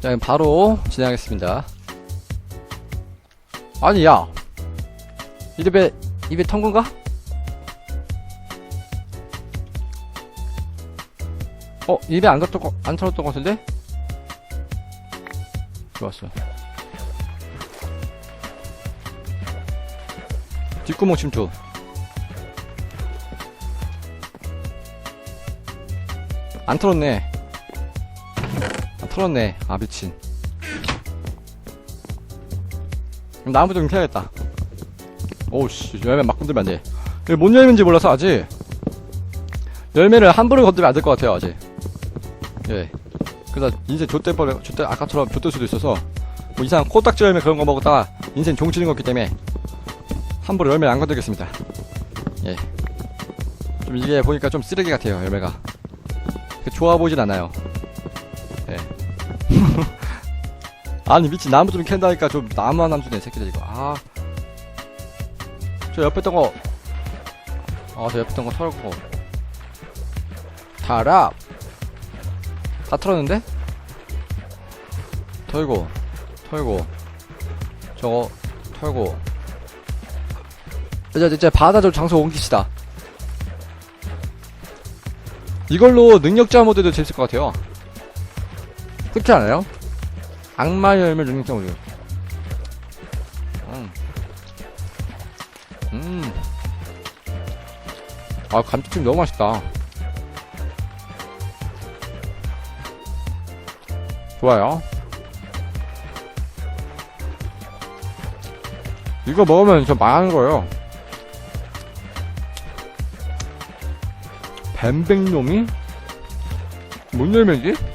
자, 바로 진행하겠습니다. 아니, 야. 입에, 입에 턴 건가? 어, 입에 안 털었던 거, 안 털었던 것 같은데? 좋았어. 뒷구멍 침투. 안 털었네. 아, 털었네. 아, 미친. 나무부터 좀 캐야겠다. 오우씨, 열매 막 건들면 안 돼. 이게 뭔 열매인지 몰라서 아직. 열매를 함부로 건들면 안 될 것 같아요, 아직. 예. 그래서 인생 좆대 버려, 좆대, 아까처럼 좆될 수도 있어서, 뭐 이상한 코딱지 열매 그런 거 먹었다가 인생 종치는 거기 때문에, 함부로 열매 안 건들겠습니다. 예. 좀 이게 보니까 좀 쓰레기 같아요, 열매가. 좋아 보이진 않아요. 예. 아니, 미친, 나무 좀 캔다니까 좀 나무 하나 주네, 새끼들 이거. 아. 저 옆에 있던 거, 아, 저 옆에 있던 거 털고. 타랍! 다 털었는데? 털고, 털고, 저거, 털고. 이제, 이제 바다 좀 장소 옮깁시다. 이걸로 능력자 모드도 재밌을 것 같아요. 그렇지 않아요? 악마 열매 능력자 모드. 음. 음. 아, 감튀찜 너무 맛있다. 좋아요. 이거 먹으면 저 망하는 거예요. 뱀백놈이? 뭔 열매지?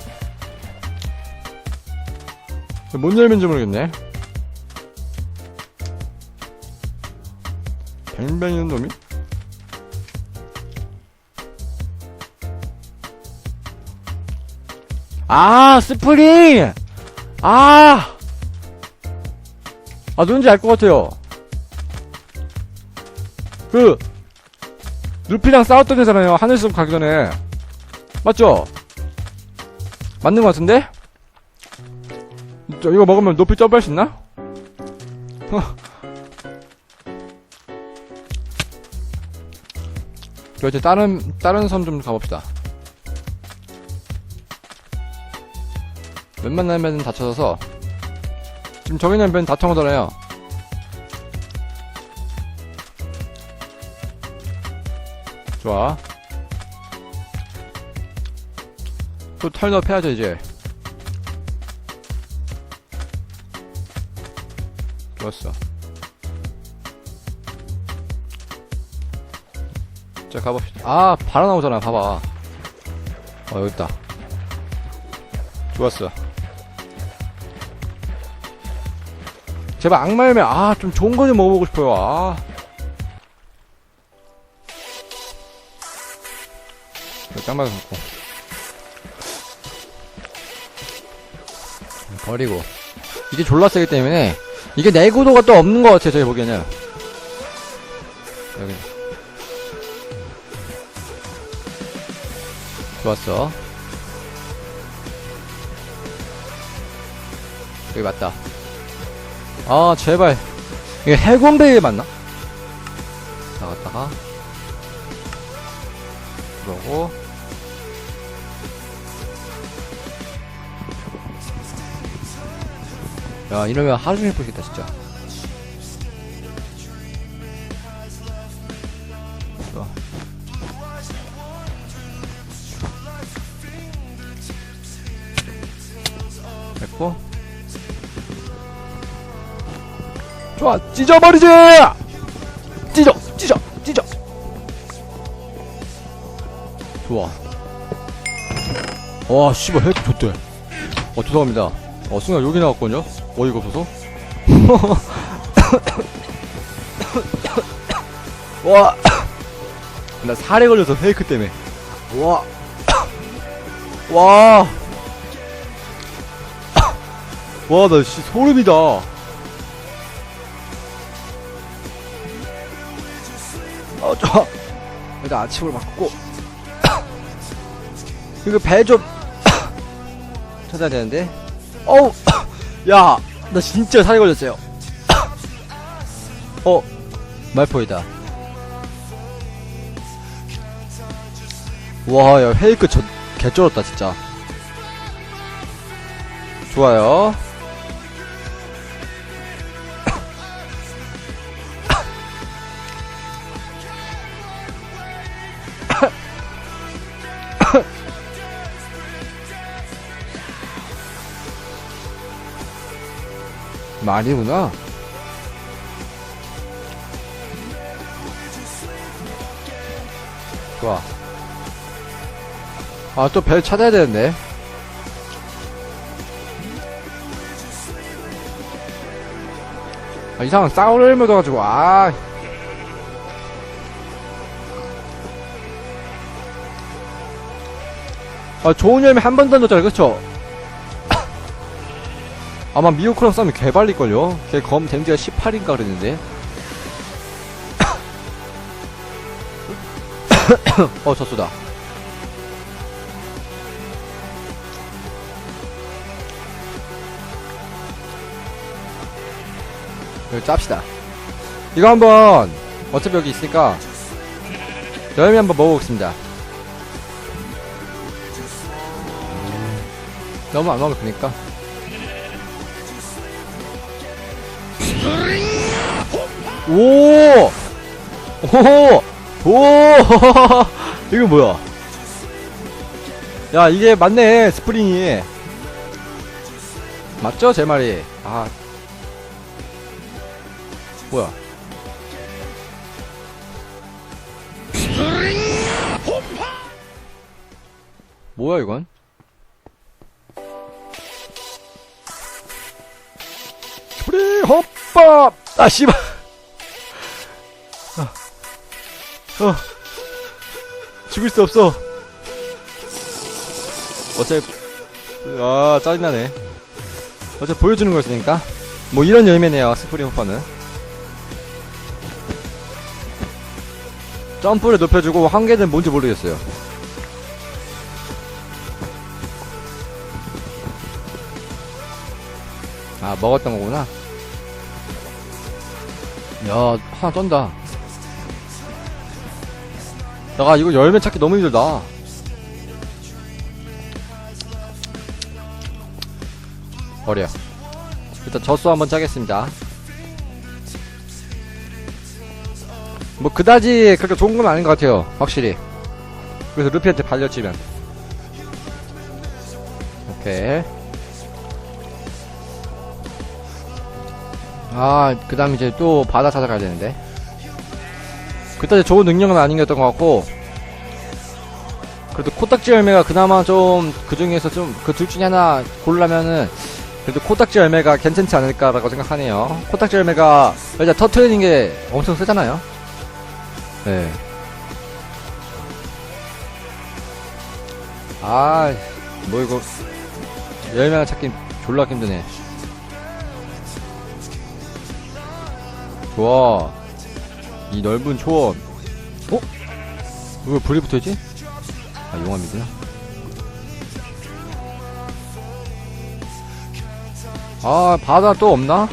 뭔 열매인지 모르겠네. 뱀백놈이? 아, 스프링! 아! 아, 누군지 알 것 같아요. 그, 루피랑 싸웠던 애잖아요. 하늘숲 가기 전에. 맞죠? 맞는 것 같은데? 저, 이거 먹으면 높이 점프할 수 있나? 어. 저 이제 다른, 다른 섬 좀 가봅시다. 웬만하면 다쳐서 지금 저기는 맨 다쳐오잖아요. 좋아. 또 털너 패야죠 이제. 좋았어. 자 가봅시다. 아 바로 나오잖아. 봐봐. 어 여기 있다. 좋았어. 제발 악마 열매 아좀 좋은 거 좀 먹어보고 싶어요. 아. 짱마가 갖고 버리고 이게 졸라 세기 때문에 이게 내구도가 또 없는 것 같아요. 저희 보기에는 여기 좋았어. 여기 맞다. 아, 제발. 이게 해군베이 맞나? 나갔다가. 그러고. 야, 이러면 하루 종일 보겠다, 진짜. 좋아. 됐고. 좋아 찢어버리지 찢어 찢어 찢어 좋아 와 씨발 핵 좋대 어 죄송합니다 어 순간 여기 나왔거든요 어이가 없어서 와 나 살에 걸려서 페이크 때문에 와 와 와, 나, 씨, 소름이다. 어, 좋아. 일단 아침을 맞고. 이거 배 좀, 찾아야 되는데. 어우, 야, 나 진짜 살이 걸렸어요. 어, 말포이다. 와, 야, 페이크 저, 개쩔었다, 진짜. 좋아요. 말이구나. 좋아. 아, 또벨 찾아야 되는데. 아, 이상한 싸우를 묻어가지고, 아. 아, 좋은 열매 한 번 던졌잖아, 그쵸? 아마 미오크랑 싸우면 개발릴걸요? 걔 검 댐지가 18인가 그랬는데. 어, 저수다. 이거 짭시다. 이거 한번, 어차피 여기 있으니까, 열매 한번 먹어보겠습니다. 너무 안 먹으니까. 오! 오! 오! 이거 뭐야? 야, 이게 맞네, 스프링이. 맞죠, 제 말이? 아. 뭐야? 뭐야, 이건? 스프링 헛밥! 아, 씨발! 어. 죽을 수 없어. 어차피, 아, 짜증나네. 어차피 보여주는 거였으니까. 뭐 이런 열매네요, 스프링 호파는. 점프를 높여주고 한 개는 뭔지 모르겠어요. 아, 먹었던 거구나. 야, 하나 떤다. 내가 이거 열매 찾기 너무 힘들다. 버려. 일단 젖소 한번 짜겠습니다. 뭐 그다지 그렇게 좋은 건 아닌 것 같아요. 확실히. 그래서 루피한테 발렸지만. 오케이. 아, 그 다음 이제 또 바다 찾아가야 되는데. 그다지 좋은 능력은 아닌것 것 같고. 그래도 코딱지 열매가 그나마 좀, 그 중에서 좀, 그 둘 중에 하나 고르려면은, 그래도 코딱지 열매가 괜찮지 않을까라고 생각하네요. 코딱지 열매가, 일단 터트리는 게 엄청 세잖아요. 네. 아, 뭐 이거, 열매가 찾기 졸라 힘드네. 좋아. 이 넓은 초원. 어? 왜 불이 붙어있지? 아, 용암이구나. 아, 바다 또 없나?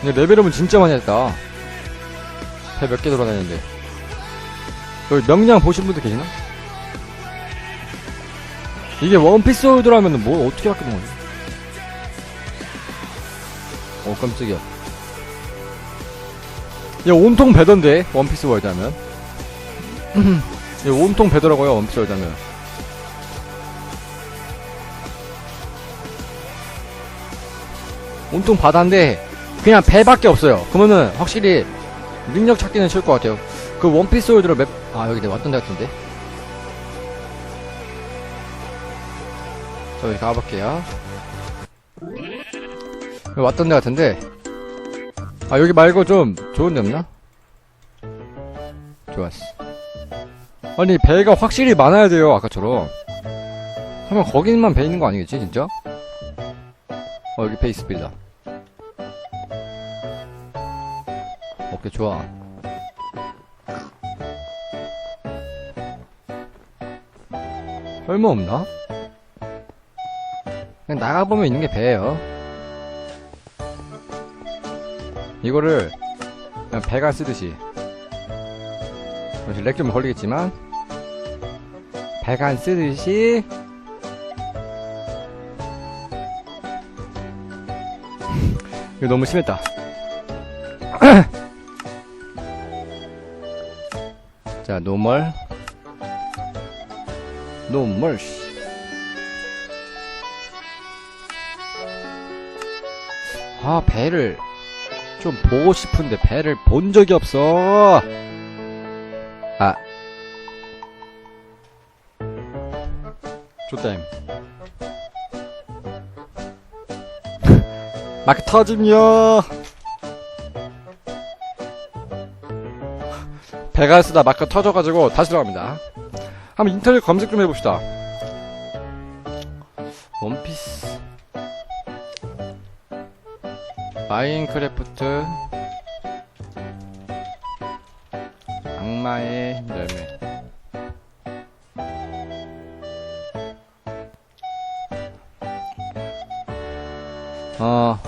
근데 레벨업은 진짜 많이 했다. 배 몇 개 돌아다니는데. 여기 명량 보신 분들 계시나? 이게 원피스 홀드라면은 뭐 어떻게 바뀌는 거지? 깜짝이야. 얘 온통 배던데 원피스 월드 하면. 얘 온통 배더라고요 원피스 월드 하면. 온통 바다인데 그냥 배밖에 없어요. 그러면은 확실히 능력 찾기는 쉬울 것 같아요. 그 원피스 월드로 맵.. 아 여기 내가 왔던 데 같은데. 저기 가볼게요 왔던 데 같은데 아 여기 말고 좀 좋은 데 없나? 좋았어 아니 배가 확실히 많아야 돼요 아까처럼 설마 거기만 배 있는 거 아니겠지 진짜? 어 여기 페이스 빌다 오케이 좋아 설마 없나? 그냥 나가보면 있는 게 배예요. 이거를 배가 쓰듯이 렉 좀 걸리겠지만 배가 안 쓰듯이 이거 너무 심했다. 자, 노멀. 노멀. 아, 배를 좀 보고 싶은데 배를 본 적이 없어. 아. 좋다임. 마크 터짐요. 배가 쓰다 마크 터져가지고 다시 들어갑니다. 한번 인터넷 검색 좀 해봅시다. 마인크래프트. 악마의 열매. 어.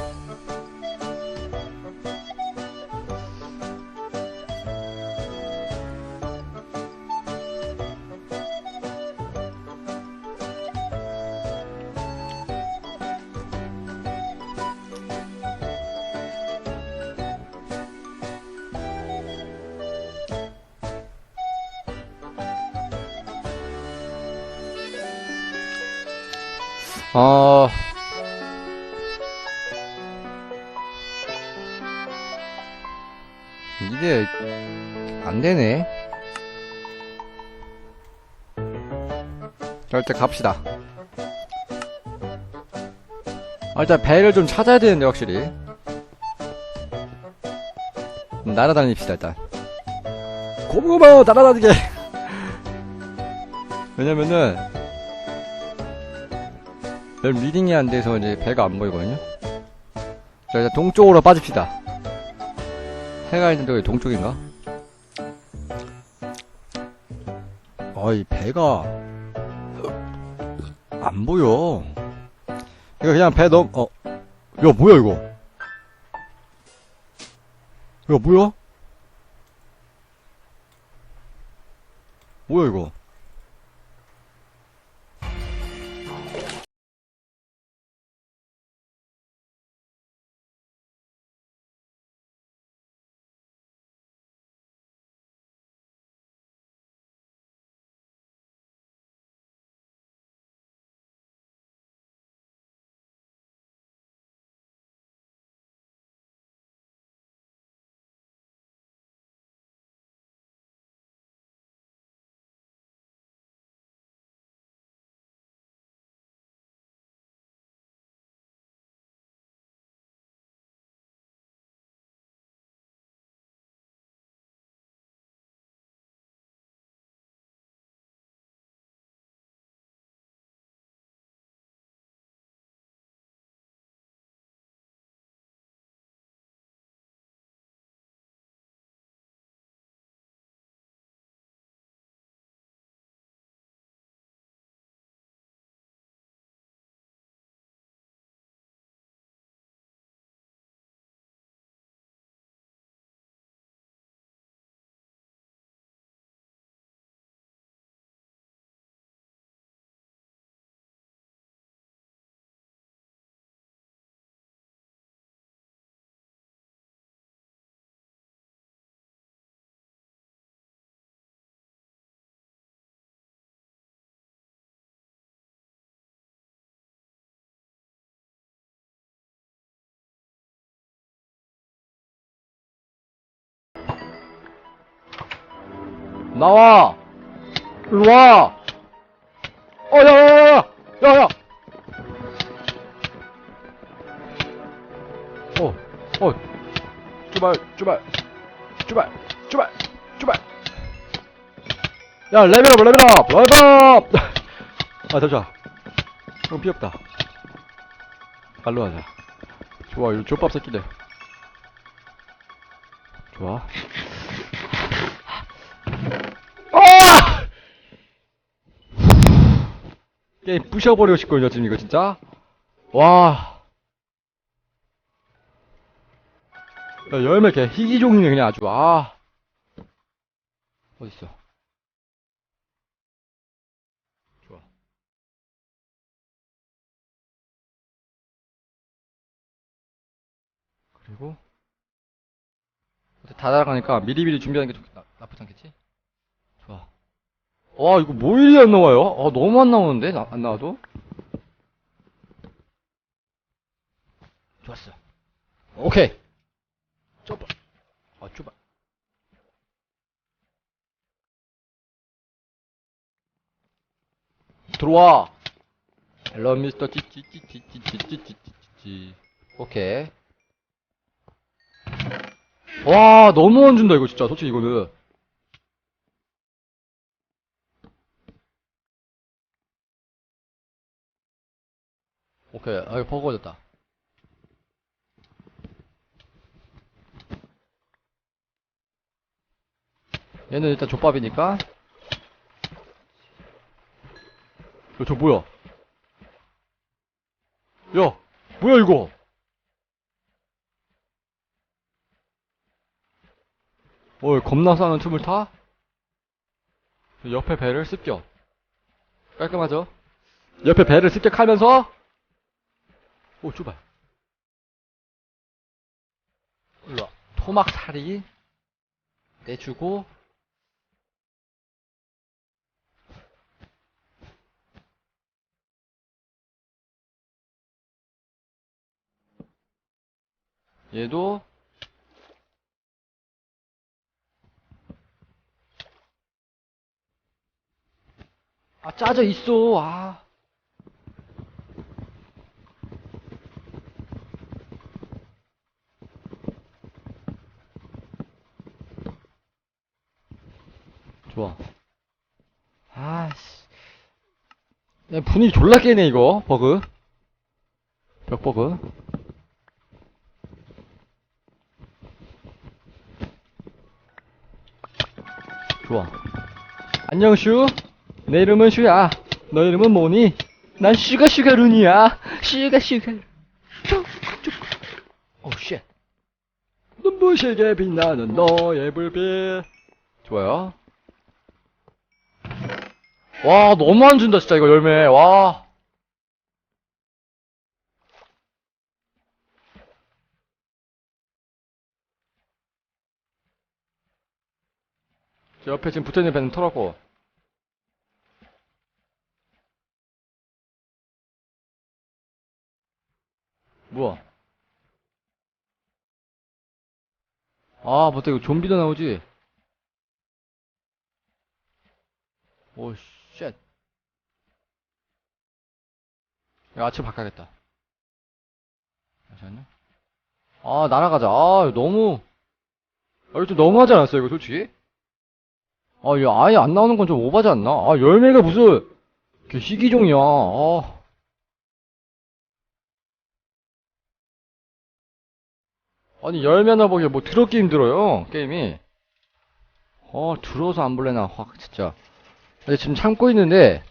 어. 이게 안 되네. 자, 일단 갑시다. 아, 일단 배를 좀 찾아야 되는데 확실히. 음, 날아다닙시다 일단. 고무고무 날아다니게. 왜냐면은 별 리딩이 안 돼서 이제 배가 안 보이거든요. 자, 일단 동쪽으로 빠집시다. 해가 있는 데가 동쪽인가? 어이, 배가, 안 보여. 이거 그냥 배 넘, 어, 야, 뭐야, 이거? 야, 뭐야? 뭐야, 이거? 나와! 일로 와! 어, 야, 야, 야, 야! 야, 야! 어, 어. 주발, 주발, 주발, 주발, 주발. 야, 레벨업, 레벨업! 레벨업! 아, 잠시만. 형 피었다. 발로 하자. 좋아, 이거 족밥 새끼들. 좋아. 아! 게임 부셔버리고 싶거든요, 지금 이거 진짜. 와. 야, 열매 개 희귀종이네, 그냥 아주, 아. 어딨어. 좋아. 그리고, 다 날아가니까 미리미리 준비하는 게 좋, 나, 나쁘지 않겠지? 와, 이거 뭐 이리 안 나와요? 아, 너무 안 나오는데? 나- 안 나와도? 좋았어. 오케이. 좁아. 아, 좁아. 들어와. 헬로 미스터 찌찌찌찌찌찌찌찌찌. 오케이. 와, 너무 안 준다, 이거 진짜. 솔직히 이거는. 오케이. 아, 버거워졌다. 얘는 일단 족밥이니까. 야, 저 뭐야? 야, 뭐야 이거? 어, 겁나 싸는 틈을 타? 옆에 배를 습격. 깔끔하죠? 옆에 배를 습격하면서 오, 좁아. 일로와. 토막살이 내주고 얘도 아 짜져 있어 아 좋아 아씨 야, 분위기 졸라 깨네 이거 버그 벽 버그 좋아. 안녕, 슈. 내 이름은 슈야. 너 이름은 뭐니? 난 슈가 슈가 룬이야. 슈가 슈가. 쭉, 쭉. 오, 쉣. 눈부시게 빛나는 너의 불빛. 좋아요. 와, 너무 안 준다, 진짜, 이거 열매. 와. 저 옆에 지금 붙어있는 배는 털었고. 뭐야? 아, 맞다, 이거 좀비도 나오지? 오, 쉣. 이거 아침 바꿔야겠다. 잠시만요. 아, 날아가자. 아, 너무, 아, 이거 좀 너무하지 않았어요, 이거 솔직히? 아, 이거 아예 안 나오는 건 좀 오바지 않나? 아, 열매가 무슨, 그 희귀종이야. 아. 아니, 열매 하나 보기에 뭐 더럽게 힘들어요, 게임이. 어, 들어서 안 볼래 나, 확, 진짜. 근데 지금 참고 있는데,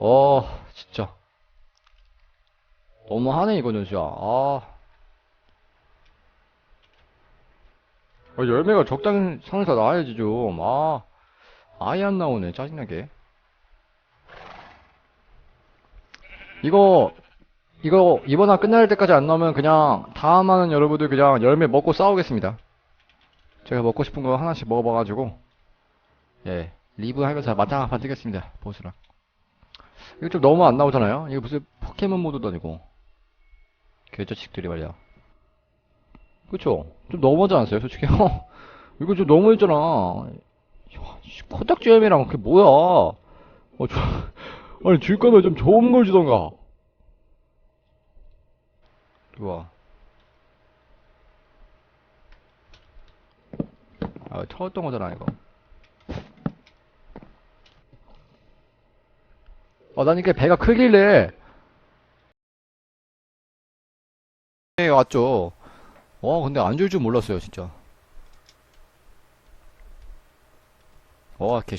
어, 진짜. 너무하네, 이거는, 진짜. 아. 어, 열매가 적당히 상에서 나와야지, 좀. 아. 아예 안 나오네, 짜증나게. 이거, 이거, 이번 화 끝날 때까지 안 나오면 그냥, 다음 화는 여러분들 그냥 열매 먹고 싸우겠습니다. 제가 먹고 싶은 거 하나씩 먹어봐가지고, 예, 리뷰 하면서 맞짱 받겠습니다, 보스랑. 이거 좀 너무 안 나오잖아요? 이거 무슨 포켓몬 모드도 아니고. 개자식들이 말이야. 그쵸? 좀 너무하지 않았어요, 솔직히? 이거 좀 너무했잖아. 야, 씨, 코딱지 열매랑 그게 뭐야? 어, 저, 아니, 줄 거면 좀 좋은 걸 주던가. 좋아. 아, 털었던 거잖아, 이거. 어, 난 이게 배가 크길래. 왔죠. 와, 근데 안 줄 줄 몰랐어요, 진짜. 와, 개